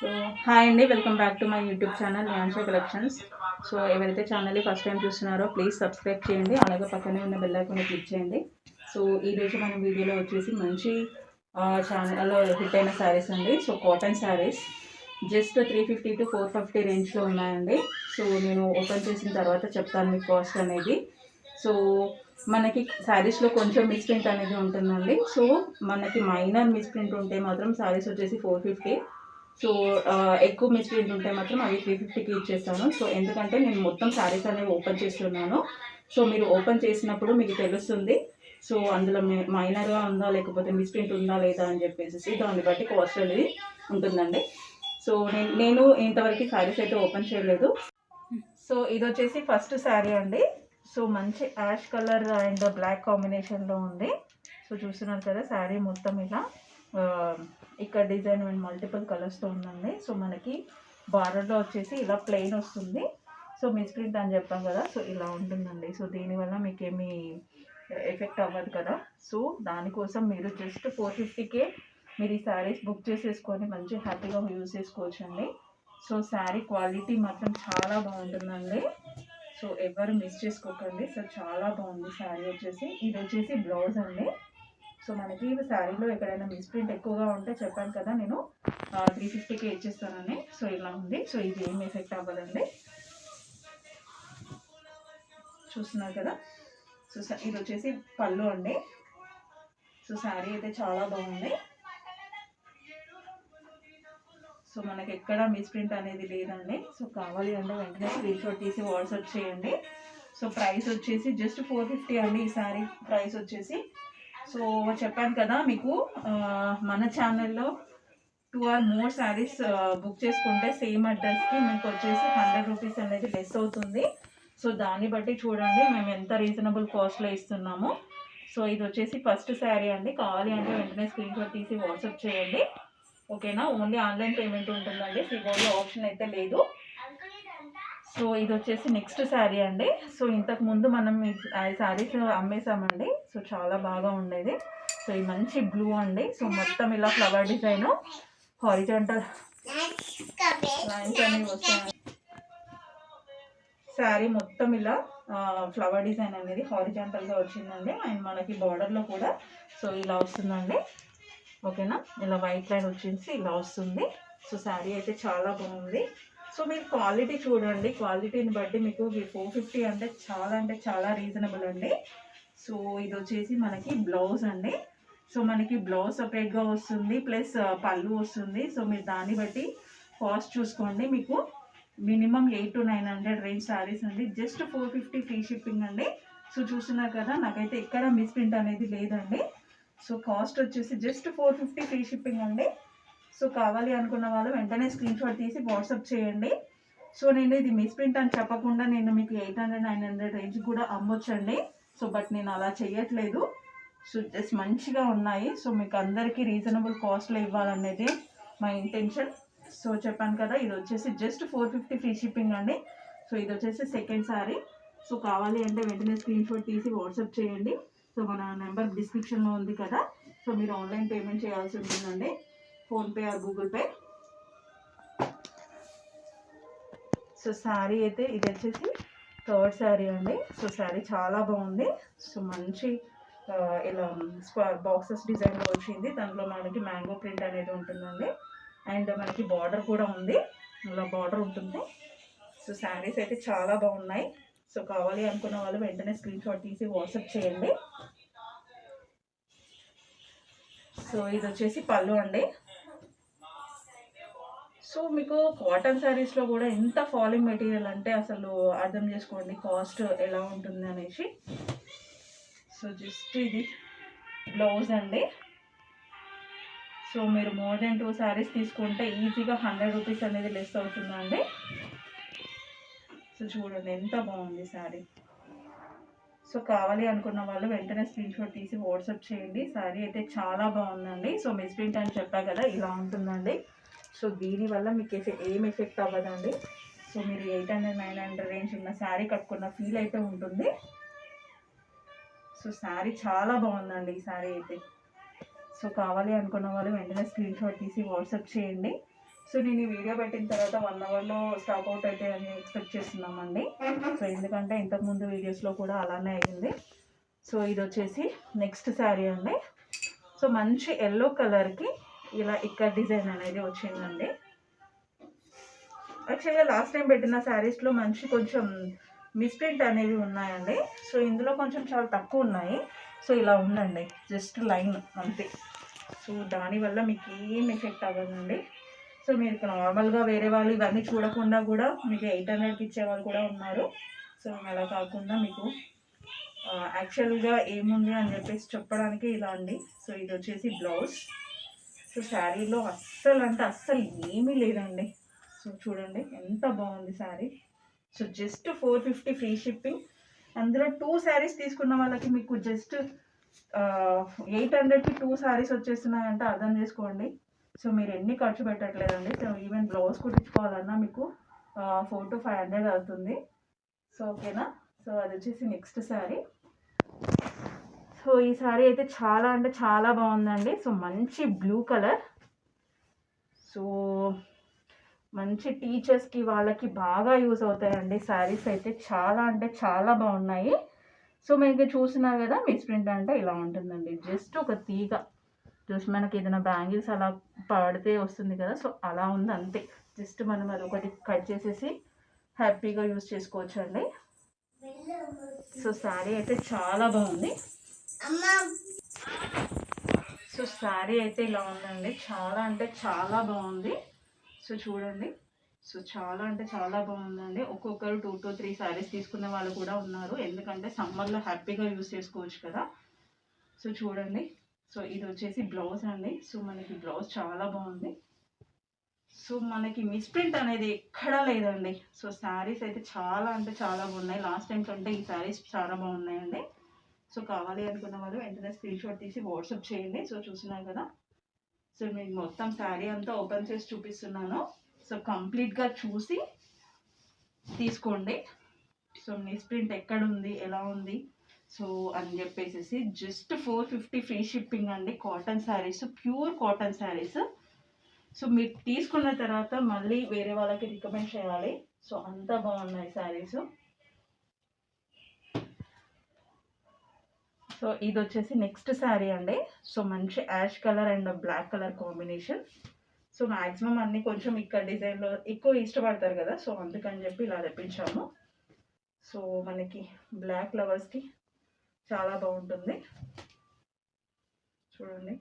So hi అండి welcome back to my YouTube channel న్యాన్షో collections so ఎవరైతే ఛానల్ని first time చూస్తున్నారో ప్లీజ్ సబ్స్క్రైబ్ చేయండి. అలాగే పక్కనే ఉన్న బెల్ ఐకాన్ క్లిక్ చేయండి. సో ఈ రోజు మన వీడియోలో వచ్చేసి మంచి ఛానల్లో హిట్ అయిన శారీస్ అండి. So cotton saris just three fifty to four fifty రేంజ్లో ఉన్నాయండి. సో నేను ఓపెన్ చేసిన తర్వాత చెప్తాను మీ కాస్ట్ అనేది. సో మనకి శారీస్లో కొంచెం మిస్ప్రింట్ అనేది ఉంటుందండి. సో మనకి మైనర్ మిస్ప్రింట్ ఉంటే మాత్రం శారీస్ వచ్చేసి ఫోర్ ఫిఫ్టీ సో ఎక్కువ మిస్ప్రింట్ ఉంటే మాత్రం అవి త్రీ ఫిఫ్టీకి ఇచ్చేస్తాను సో ఎందుకంటే నేను మొత్తం శారీస్ అనేవి ఓపెన్ చేస్తున్నాను. సో మీరు ఓపెన్ చేసినప్పుడు మీకు తెలుస్తుంది. సో అందులో మైనర్గా ఉందా లేకపోతే మిస్ప్రింట్ ఉందా లేదా అని చెప్పేసి దాన్ని బట్టి కాస్ట్ అనేది ఉంటుందండి. సో నేను నేను ఇంతవరకు శారీస్ అయితే ఓపెన్ చేయలేదు. సో ఇది వచ్చేసి ఫస్ట్ శారీ అండి. సో మంచి యాష్ కలర్ అండ్ బ్లాక్ కాంబినేషన్లో ఉంది. సో చూస్తున్నారు కదా శారీ మొత్తం ఇలా. ఇక్కడ డిజైన్ అండ్ మల్టిపుల్ కలర్స్తో ఉందండి. సో మనకి బార్డర్లో వచ్చేసి ఇలా ప్లెయిన్ వస్తుంది. సో మిస్ప్రింట్ అని చెప్పాం కదా సో ఇలా ఉంటుందండి. సో దీనివల్ల మీకు ఏమి ఎఫెక్ట్ అవ్వదు కదా. సో దానికోసం మీరు జస్ట్ ఫోర్ ఫిఫ్టీకే మీరు ఈ శారీస్ బుక్ చేసేసుకొని మంచి హ్యాపీగా యూజ్ చేసుకోవచ్చండి. సో శారీ క్వాలిటీ మాత్రం చాలా బాగుంటుందండి. సో ఎవరు మిస్ చేసుకోకండి. సో చాలా బాగుంది శారీ వచ్చేసి. ఇది వచ్చేసి బ్లౌజ్ అండి. సో మనకి శారీలో ఎక్కడైనా మిస్ప్రింట్ ఎక్కువగా ఉంటే చెప్పాను కదా నేను త్రీ ఫిఫ్టీకి ఇచ్చేస్తానని. సో ఇలా ఉంది. సో ఇది ఏం ఎఫెక్ట్ అవ్వదండి. చూస్తున్నారు కదా? సో ఇది వచ్చేసి పళ్ళు అండి. సో శారీ అయితే చాలా బాగుంది. సో మనకి ఎక్కడ మిస్ప్రింట్ అనేది లేదండి. సో కావాలి అంటే వెంటనే స్క్రీన్షాట్ తీసి వాట్సాప్ చేయండి. సో ప్రైస్ వచ్చేసి జస్ట్ ఫోర్ ఫిఫ్టీ అండి ఈ శారీ. ప్రైస్ వచ్చేసి సో చెప్పాను కదా మీకు మన ఛానల్లో two or more saris book చేసుకుంటే సేమ్ అడ్రస్కి మీకు వచ్చేసి హండ్రెడ్ రూపీస్ అనేది లెస్ అవుతుంది. సో దాన్ని బట్టి చూడండి మేము ఎంత రీజనబుల్ కాస్ట్లో ఇస్తున్నాము. సో ఇది వచ్చేసి ఫస్ట్ శారీ అండి. కావాలి అంటే వెంటనే స్క్రీన్ షాట్ తీసి వాట్సాప్ చేయండి. ఓకేనా ఓన్లీ ఆన్లైన్ పేమెంట్ ఉంటుందండి. సిగోల్లో ఆప్షన్ అయితే లేదు. సో ఇది వచ్చేసి నెక్స్ట్ శారీ అండి. సో ఇంతకు ముందు మనం ఈ శారీస్ అమ్మేసామండి. సో చాలా బాగా ఉండేది. సో ఈ మంచి బ్లూ అండి. సో మొత్తం ఇలా ఫ్లవర్ డిజైన్ హారిజాంటల్ లైన్స్ అనేవి వస్తాయి శారీ మొత్తం ఇలా ఫ్లవర్ డిజైన్ అనేది హారిజాంటల్గా వచ్చిందండి. అండ్ మనకి బార్డర్లో కూడా సో ఇలా వస్తుందండి. ఓకేనా? ఇలా వైట్ లైన్ వచ్చేసి ఇలా వస్తుంది. సో శారీ అయితే చాలా బాగుంది. సో మీరు క్వాలిటీ చూడండి. క్వాలిటీని బట్టి మీకు ఫోర్ ఫిఫ్టీ అంటే చాలా అంటే చాలా రీజనబుల్ అండి. సో ఇది వచ్చేసి మనకి బ్లౌజ్ అండి. సో మనకి బ్లౌజ్ సపరేట్గా వస్తుంది ప్లస్ uh, పళ్ళు వస్తుంది. సో మీరు దాన్ని బట్టి కాస్ట్ చూసుకోండి. మీకు minimum eight to nine hundred range saris అండి. Just four fifty free shipping అండి. సో చూస్తున్నారు కదా నాకైతే ఎక్కడ మిస్ప్రింట్ అనేది లేదండి. సో కాస్ట్ వచ్చేసి just four fifty free shipping అండి. సో కావాలి అనుకున్న వాళ్ళు వెంటనే స్క్రీన్ షాట్ తీసి వాట్సాప్ చేయండి. సో నేను ఇది మిస్ప్రింట్ అని చెప్పకుండా నేను మీకు eight hundred nine hundred range కూడా అమ్మొచ్చండి. సో బట్ నేను అలా చేయట్లేదు సో జస్ట్ మంచిగా ఉన్నాయి. సో మీకు అందరికీ రీజనబుల్ కాస్ట్లో ఇవ్వాలనేది మా ఇంటెన్షన్ సో చెప్పాను కదా ఇది వచ్చేసి just four fifty free shipping అండి. సో ఇది వచ్చేసి సెకండ్ సారీ సో కావాలి అంటే వెంటనే స్క్రీన్ షాట్ తీసి వాట్సాప్ చేయండి. సో మన నెంబర్ డిస్క్రిప్షన్లో ఉంది కదా. సో మీరు ఆన్లైన్ పేమెంట్ చేయాల్సి ఉంటుందండి. PhonePe or Google Pay. So sari అయితే ఇది వచ్చేసి థర్డ్ శారీ అండి. సో శారీ చాలా బాగుంది. సో మంచి ఇలా స్క్వేర్ బాక్సెస్ డిజైన్లో వచ్చింది. దాంట్లో మనకి మ్యాంగో ప్రింట్ అనేది ఉంటుందండి. అండ్ మనకి బార్డర్ కూడా ఉంది. ఇలా బార్డర్ ఉంటుంది. సో శారీస్ అయితే చాలా బాగున్నాయి. సో కావాలి అనుకున్న వాళ్ళు వెంటనే స్క్రీన్ షాట్ తీసి వాట్సాప్ చేయండి. సో ఇది వచ్చేసి పళ్ళు అండి. సో మీకు కాటన్ శారీస్లో కూడా ఎంత ఫాలింగ్ మెటీరియల్ అంటే అసలు అర్థం చేసుకోండి కాస్ట్ ఎలా ఉంటుంది అనేసి. సో జస్ట్ ఇది బ్లౌజ్ అండి. సో మీరు మోర్ దెన్ టూ శారీస్ తీసుకుంటే ఈజీగా హండ్రెడ్ రూపీస్ అనేది లెస్ అవుతుందండి. సో చూడండి ఎంత బాగుంది శారీ సో కావాలి అనుకున్న వాళ్ళు వెంటనే స్క్రీన్ షాట్ తీసి వాట్సాప్ చేయండి. శారీ అయితే చాలా బాగుందండి. సో మిస్ప్రింట్ అని చెప్పా కదా ఇలా ఉంటుందండి. సో దీనివల్ల మీకు అయితే ఏం ఎఫెక్ట్ అవ్వదండి. సో మీరు eight hundred nine hundred range ఉన్న శారీ కట్టుకున్న ఫీల్ అయితే ఉంటుంది. సో శారీ చాలా బాగుందండి ఈ శారీ అయితే. సో కావాలి అనుకున్న వాళ్ళు వెంటనే స్క్రీన్ షాట్ తీసి వాట్సాప్ చేయండి. సో నేను ఈ వీడియో పెట్టిన తర్వాత వన్ అవర్లో స్టాక్ అవుట్ అయితే అని ఎక్స్పెక్ట్ చేస్తున్నామండి. సో ఎందుకంటే ఇంతకుముందు వీడియోస్లో కూడా అలానే అయింది. సో ఇది వచ్చేసి నెక్స్ట్ శారీ అండి. సో మంచి ఎల్లో కలర్కి ఇలా ఇక్కడ డిజైన్ అనేది వచ్చిందండి. యాక్చువల్గా లాస్ట్ టైం పెట్టిన శారీస్లో మంచి కొంచెం మిస్ప్రింట్ అనేవి ఉన్నాయండి. సో ఇందులో కొంచెం చాలా తక్కువ ఉన్నాయి. సో ఇలా ఉందండి. జస్ట్ లైన్ అంతే. సో దానివల్ల మీకు ఏం ఎఫెక్ట్ అవ్వదండి. సో మీరు ఇక్కడ నార్మల్గా వేరే వాళ్ళు ఇవన్నీ చూడకుండా కూడా మీకు ఎయిట్ హండ్రెడ్కి ఇచ్చేవాళ్ళు కూడా ఉన్నారు. సో అలా కాకుండా మీకు యాక్చువల్గా ఏముంది అని చెప్పేసి చెప్పడానికి ఇలా అండి. సో ఇది వచ్చేసి బ్లౌజ్ శారీలో అస్సలు అంటే అస్సలు ఏమీ లేదండి. సో చూడండి ఎంత బాగుంది sari. So just four fifty free shipping అందులో టూ శారీస్ తీసుకున్న వాళ్ళకి మీకు జస్ట్ ఎయిట్ హండ్రెడ్కి టూ శారీస్ వచ్చేస్తున్నాయంటే అర్థం చేసుకోండి. సో మీరు ఎన్ని ఖర్చు పెట్టట్లేదండి. సో ఈవెన్ బ్లౌజ్ కుట్టించుకోవాలన్నా మీకు ఫోర్ టు ఫైవ్ హండ్రెడ్ అవుతుంది. సో ఓకేనా? సో అది వచ్చేసి నెక్స్ట్ శారీ సో ఈ సారీ అయితే చాలా అంటే చాలా బాగుందండి. సో మంచి బ్లూ కలర్. సో మంచి టీచర్స్కి వాళ్ళకి బాగా యూజ్ అవుతాయండి శారీస్ అయితే. చాలా అంటే చాలా బాగున్నాయి. సో మీకు చూసినారు కదా మిస్ ప్రింట్ అంటే ఇలా ఉంటుందండి. జస్ట్ ఒక తీగ. జస్ట్ మనకి ఏదైనా బ్యాంగిల్స్ అలా పడితే వస్తుంది కదా సో అలా ఉంది అంతే. జస్ట్ మనం అది ఒకటి కట్ చేసేసి హ్యాపీగా యూజ్ చేసుకోవచ్చు అండి సో శారీ అయితే చాలా బాగుంది. సో శారీ అయితే ఇలా ఉందండి. చాలా అంటే చాలా బాగుంది. సో చూడండి. సో చాలా అంటే చాలా బాగుందండి. ఒక్కొక్కరు టూ టూ త్రీ శారీస్ తీసుకునే వాళ్ళు కూడా ఉన్నారు. ఎందుకంటే సమ్మర్లో హ్యాపీగా యూస్ చేసుకోవచ్చు కదా. సో చూడండి. సో ఇది వచ్చేసి బ్లౌజ్ అండి. సో మనకి బ్లౌజ్ చాలా బాగుంది. సో మనకి మిస్ప్రింట్ అనేది ఎక్కడా లేదండి. సో శారీస్ అయితే చాలా అంటే చాలా బాగున్నాయి. లాస్ట్ టైం కంటే ఈ శారీస్ చాలా బాగున్నాయండి. సో కావాలి అనుకున్న వాళ్ళు వెంటనే స్క్రీన్ షాట్ తీసి వాట్సాప్ చేయండి. సో చూసినాం కదా. సో మీకు మొత్తం శారీ అంతా ఓపెన్ చేసి చూపిస్తున్నాను. సో కంప్లీట్గా చూసి తీసుకోండి. సో మిస్ప్రింట్ ఎక్కడ ఉంది? ఎలా ఉంది? సో అని చెప్పేసి just four fifty free shipping అండి cotton saris pure cotton saris so మీరు తీసుకున్న తర్వాత మళ్ళీ వేరే వాళ్ళకి రికమెండ్ చేయాలి. సో అంత బాగున్నాయి శారీస్ సో ఇది వచ్చేసి నెక్స్ట్ శారీ అండి. సో మంచి ash colour and black colour combination so maximum అన్నీ కొంచెం ఇక్కడ డిజైన్లో ఎక్కువ ఇష్టపడతారు కదా సో అందుకని చెప్పి ఇలా తెప్పించాము. సో మనకి బ్లాక్ లవర్స్కి చాలా బాగుంటుంది. చూడండి.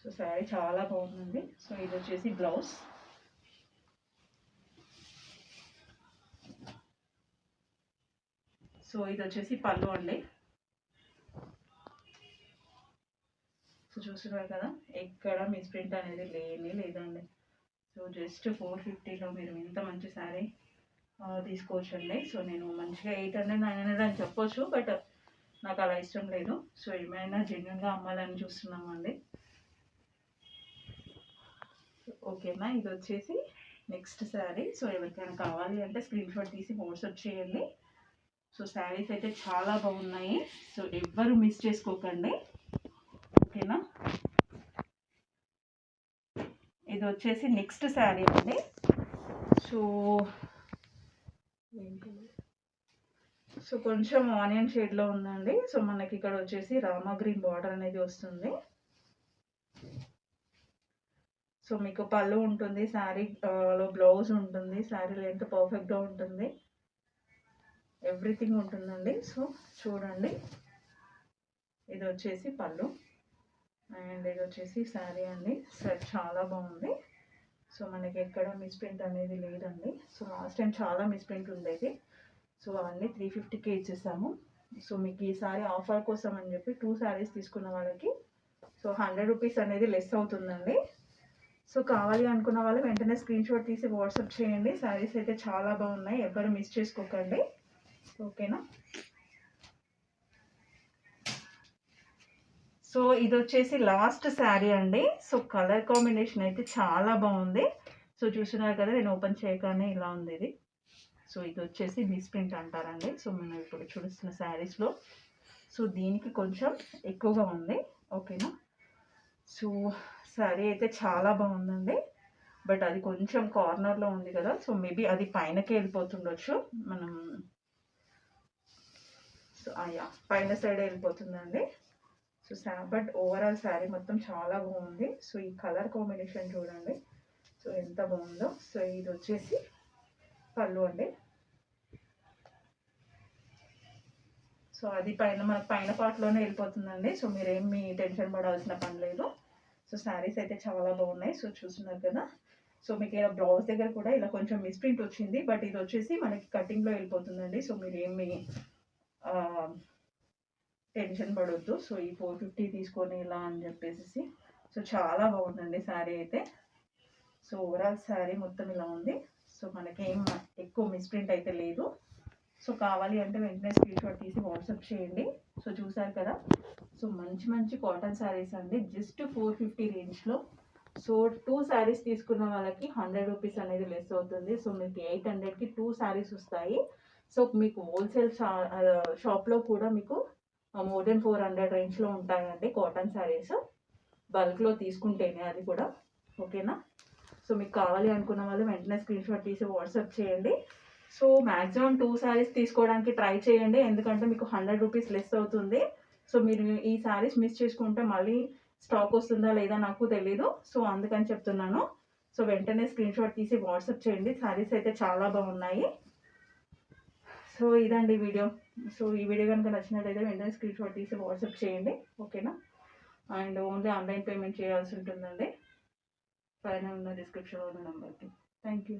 సో శారీ చాలా బాగుందండి. సో ఇది వచ్చేసి బ్లౌజ్ సో ఇది వచ్చేసి పళ్ళు అండి. సో చూస్తున్నారు కదా ఎక్కడ మిస్ప్రింట్ అనేది లేని లేదండి. సో జస్ట్ ఫోర్ ఫిఫ్టీలో మీరు ఇంత మంచి శారీ తీసుకోవచ్చు అండి సో నేను మంచిగా ఎయిట్ హండ్రెడ్ నైన్ హండ్రెడ్ అని చెప్పొచ్చు బట్ నాకు అలా ఇష్టం లేదు. సో ఏమైనా జెన్యున్గా అమ్మాలని చూస్తున్నామండి. ఓకేనా? ఇది వచ్చేసి నెక్స్ట్ శారీ. సో ఎవరికైనా కావాలి అంటే స్క్రీన్ షాట్ తీసి వాట్సాప్ చేయండి. సో శారీస్ అయితే చాలా బాగున్నాయి. సో ఎవ్వరు మిస్ చేసుకోకండి. ఓకేనా? ఇది వచ్చేసి నెక్స్ట్ శారీ అండి. సో సో కొంచెం ఆనియన్ షేడ్లో ఉందండి. సో మనకి ఇక్కడ వచ్చేసి రామా గ్రీన్ బార్డర్ అనేది వస్తుంది. సో మీకు పళ్ళు ఉంటుంది శారీ లో బ్లౌజ్ ఉంటుంది శారీ లెంత్ పర్ఫెక్ట్గా ఉంటుంది. ఎవ్రీథింగ్ ఉంటుందండి. సో చూడండి. ఇది వచ్చేసి పళ్ళు. అండ్ ఇది వచ్చేసి శారీ అండి. సెట్ చాలా బాగుంది. సో మనకి ఎక్కడ మిస్ప్రింట్ అనేది లేదండి. సో లాస్ట్ టైం చాలా మిస్ప్రింట్ ఉండేది. సో అవన్నీ త్రీ ఫిఫ్టీకే ఇచ్చేసాము. సో మీకు ఈసారి ఆఫర్ కోసం అని చెప్పి టూ శారీస్ తీసుకున్న వాళ్ళకి సో హండ్రెడ్ రూపీస్ అనేది లెస్ అవుతుందండి. సో కావాలి అనుకున్న వాళ్ళు వెంటనే స్క్రీన్ షాట్ తీసి వాట్సాప్ చేయండి. శారీస్ అయితే చాలా బాగున్నాయి. ఎవరు మిస్ చేసుకోకండి. ఓకేనా? సో ఇది వచ్చేసి లాస్ట్ శారీ అండి. సో కలర్ కాంబినేషన్ అయితే చాలా బాగుంది. సో చూస్తున్నారు కదా నేను ఓపెన్ చేయగానే ఇలా ఉంది ఇది సో ఇది వచ్చేసి మిస్ప్రింట్ అంటారండి. సో మనం ఇప్పుడు చూస్తున్న శారీస్లో. సో దీనికి కొంచెం ఎక్కువగా ఉంది. ఓకేనా? సో శారీ అయితే చాలా బాగుందండి. బట్ అది కొంచెం కార్నర్లో ఉంది కదా సో మేబీ అది పైనకి వెళ్ళిపోతుండొచ్చు. మనం సో అయ్యా పైన సైడ్ వెళ్ళిపోతుందండి. సో సా బట్ ఓవరాల్ శారీ మొత్తం చాలా బాగుంది. సో ఈ కలర్ కాంబినేషన్ చూడండి. సో ఎంత బాగుందో. సో ఇది వచ్చేసి పళ్ళు అండి. సో అది పైన మనకు పైన పార్ట్లోనే వెళ్ళిపోతుందండి. సో మీరేమి టెన్షన్ పడాల్సిన పని లేదు. సో శారీస్ అయితే చాలా బాగున్నాయి. సో చూస్తున్నారు కదా. సో మీకు ఇలా బ్లౌజ్ దగ్గర కూడా ఇలా కొంచెం మిస్ప్రింట్ వచ్చింది. బట్ ఇది వచ్చేసి మనకి కటింగ్లో వెళ్ళిపోతుందండి. సో మీరు ఏమి టెన్షన్ పడొద్దు. సో ఈ ఫోర్ ఫిఫ్టీ తీసుకొని ఇలా అని చెప్పేసి సో చాలా బాగుందండి శారీ అయితే. సో ఓవరాల్ శారీ మొత్తం ఇలా ఉంది. సో మనకేం ఎక్కువ మిస్ప్రింట్ అయితే లేదు. సో కావాలి అంటే వెంటనే స్క్రీన్ షాట్ తీసి వాట్సాప్ చేయండి. సో చూసారు కదా? సో మంచి మంచి కాటన్ శారీస్ అండి. జస్ట్ ఫోర్ ఫిఫ్టీ రేంజ్లో సో టూ శారీస్ తీసుకున్న వాళ్ళకి హండ్రెడ్ రూపీస్ అనేది లెస్ అవుతుంది. సో మీకు ఎయిట్ హండ్రెడ్కి టూ శారీస్ వస్తాయి. సో మీకు హోల్సేల్ షా షాప్లో కూడా మీకు మోర్ దెన్ ఫోర్ హండ్రెడ్ రేంజ్లో ఉంటాయండి కాటన్ శారీస్ బల్క్లో తీసుకుంటేనే అది కూడా. ఓకేనా సో మీకు కావాలి అనుకున్న వాళ్ళు వెంటనే స్క్రీన్షాట్ తీసి వాట్సాప్ చేయండి. సో మ్యాక్సిమం టూ శారీస్ తీసుకోవడానికి ట్రై చేయండి. ఎందుకంటే మీకు హండ్రెడ్ రూపీస్ లెస్ అవుతుంది. సో మీరు ఈ శారీస్ మిస్ చేసుకుంటే మళ్ళీ స్టాక్ వస్తుందా లేదా నాకు తెలీదు. సో అందుకని చెప్తున్నాను. సో వెంటనే స్క్రీన్షాట్ తీసి వాట్సాప్ చేయండి. శారీస్ అయితే చాలా బాగున్నాయి. సో ఇదండి వీడియో. సో ఈ వీడియో కనుక నచ్చినట్లయితే వెంటనే స్క్రీన్ షాట్ తీసి వాట్సాప్ చేయండి. ఓకేనా? అండ్ ఓన్లీ ఆన్లైన్ పేమెంట్ చేయాల్సి ఉంటుందండి. పైన ఉన్న డిస్క్రిప్షన్లో ఉన్న నెంబర్కి థ్యాంక్ యూ